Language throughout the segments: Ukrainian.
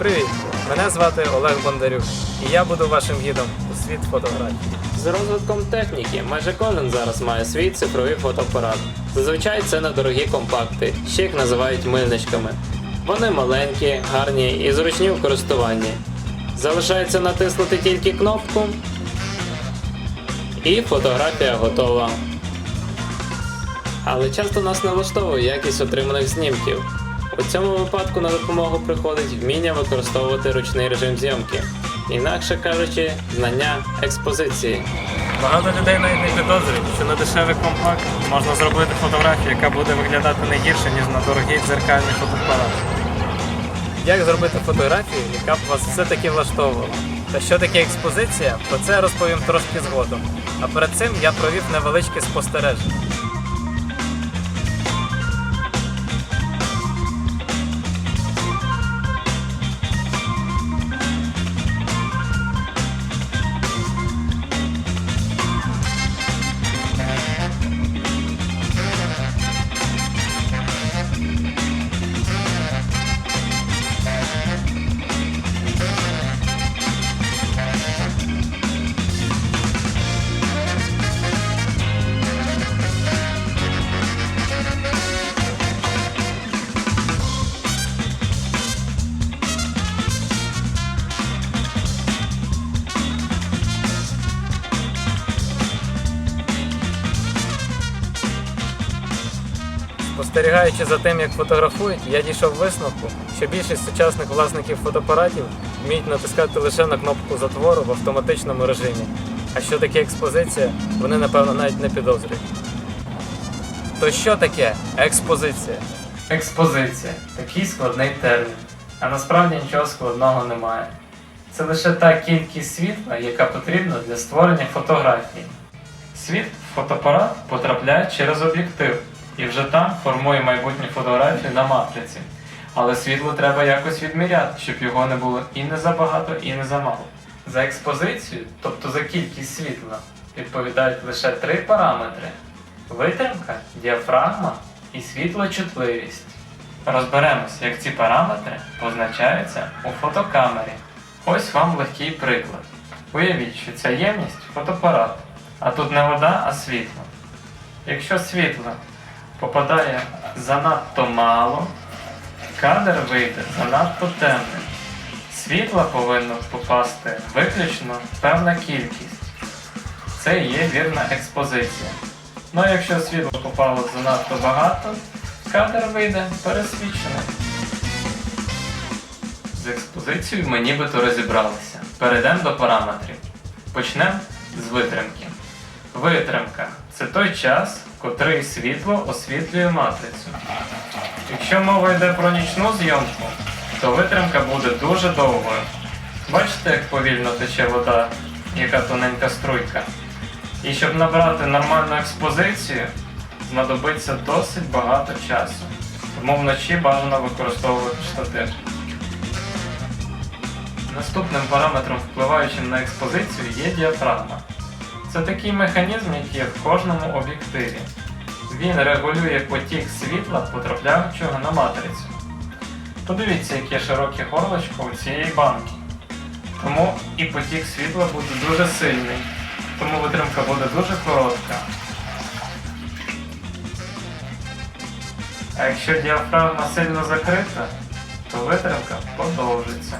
Привіт! Мене звати Олег Бондарюк, і я буду вашим гідом у світ фотографії. З розвитком техніки майже кожен зараз має свій цифровий фотоапарат. Зазвичай це недорогі компакти, ще їх називають мильничками. Вони маленькі, гарні і зручні в користуванні. Залишається натиснути тільки кнопку, і фотографія готова. Але часто нас не влаштовує якість отриманих знімків. У цьому випадку на допомогу приходить вміння використовувати ручний режим зйомки, інакше кажучи, знання експозиції. Багато людей навіть не підозрюють, що на дешевий компакт можна зробити фотографію, яка буде виглядати не гірше, ніж на дорогий дзеркальний фотоапарат. Як зробити фотографію, яка б вас все-таки влаштовувала? Та що таке експозиція, про це я розповім трошки згодом. А перед цим я провів невеличке спостереження. Спостерігаючи за тим, як фотографують, я дійшов висновку, що більшість сучасних власників фотоапаратів вміють натискати лише на кнопку затвору в автоматичному режимі. А що таке експозиція, вони напевно навіть не підозрюють. То що таке експозиція? Експозиція такий складний термін. А насправді нічого складного немає. Це лише та кількість світла, яка потрібна для створення фотографії. Світ в фотоапарат потрапляє через об'єктив і вже там формує майбутню фотографію на матриці. Але світло треба якось відміряти, щоб його не було і не забагато, і не замало. За експозицію, тобто за кількість світла, відповідають лише три параметри: витримка, діафрагма і світлочутливість. Розберемося, як ці параметри позначаються у фотокамері. Ось вам легкий приклад. Уявіть, що ця ємність фотоапарат, а тут не вода, а світло. Якщо світло попадає занадто мало, кадр вийде занадто темним. Світла повинно попасти виключно певна кількість. Це і є вірна експозиція. Ну а якщо світло попало занадто багато, кадр вийде пересвіченим. З експозицією ми нібито розібралися. Перейдемо до параметрів. Почнемо з витримки. Витримка це той час, котрий світло освітлює матрицю. Якщо мова йде про нічну зйомку, то витримка буде дуже довгою. Бачите, як повільно тече вода, яка тоненька струйка. І щоб набрати нормальну експозицію, знадобиться досить багато часу. Тому вночі бажано використовувати штатив. Наступним параметром, впливаючим на експозицію, є діафрагма. Це такий механізм, який є в кожному об'єктиві. Він регулює потік світла, потрапляючого на матрицю. Подивіться, яке широке горлочко у цієї банки. Тому і потік світла буде дуже сильний, тому витримка буде дуже коротка. А якщо діафрагма сильно закрита, то витримка подовжиться.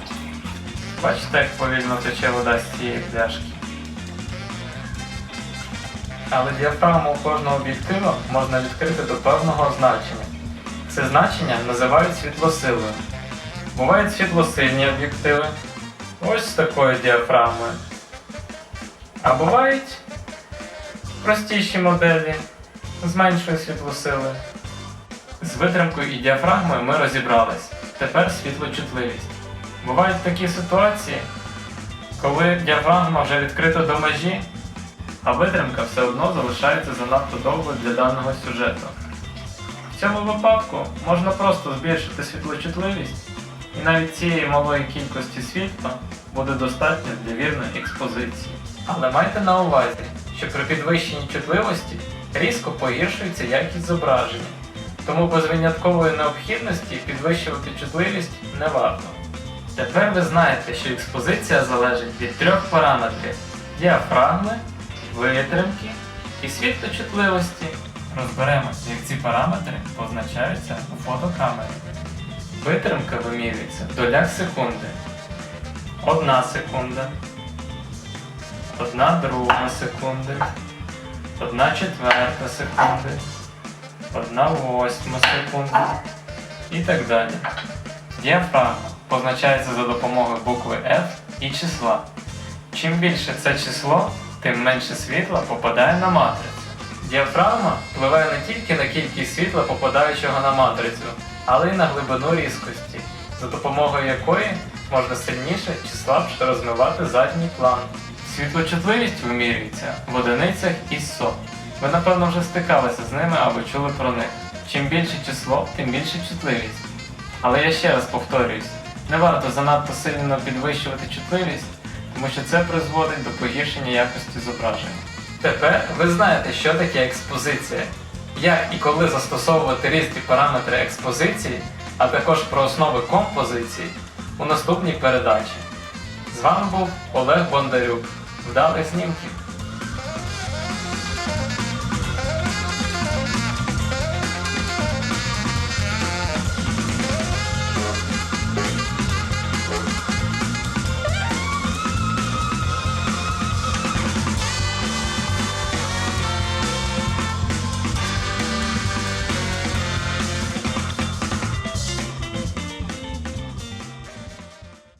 Бачите, як повільно тече вода з цієї пляшки? Але діафрагму кожного об'єктива можна відкрити до певного значення. Це значення називають світлосилою. Бувають світлосильні об'єктиви, ось з такою діафрагмою. А бувають простіші моделі з меншою світлосилою. З витримкою і діафрагмою ми розібрались. Тепер світлочутливість. Бувають такі ситуації, коли діафрагма вже відкрита до межі, а витримка все одно залишається занадто довго для даного сюжету. В цьому випадку можна просто збільшити світлочутливість, і навіть цієї малої кількості світла буде достатньо для вірної експозиції. Але майте на увазі, що при підвищенні чутливості різко погіршується якість зображення, тому без виняткової необхідності підвищувати чутливість не варто. Тепер ви знаєте, що експозиція залежить від трьох параметрів: діафрагми, витримки і світлочутливості. Розберемося, як ці параметри позначаються у фотокамері. Витримка вимірюється в долях секунди. Одна секунда, одна друга секунди, одна четверта секунди, одна восьма секунди і так далі. Діафрагма позначається за допомогою букви F і числа. Чим більше це число, тим менше світла попадає на матрицю. Діафрагма впливає не тільки на кількість світла, попадаючого на матрицю, але й на глибину різкості, за допомогою якої можна сильніше чи слабше розмивати задній план. Світлочутливість вимірюється в одиницях ISO. Ви напевно вже стикалися з ними або чули про них. Чим більше число, тим більше чутливість. Але я ще раз повторююсь, не варто занадто сильно підвищувати чутливість, тому що це призводить до погіршення якості зображення. Тепер ви знаєте, що таке експозиція, як і коли застосовувати різні параметри експозиції, а також про основи композиції у наступній передачі. З вами був Олег Бондарюк. Вдалих знімків!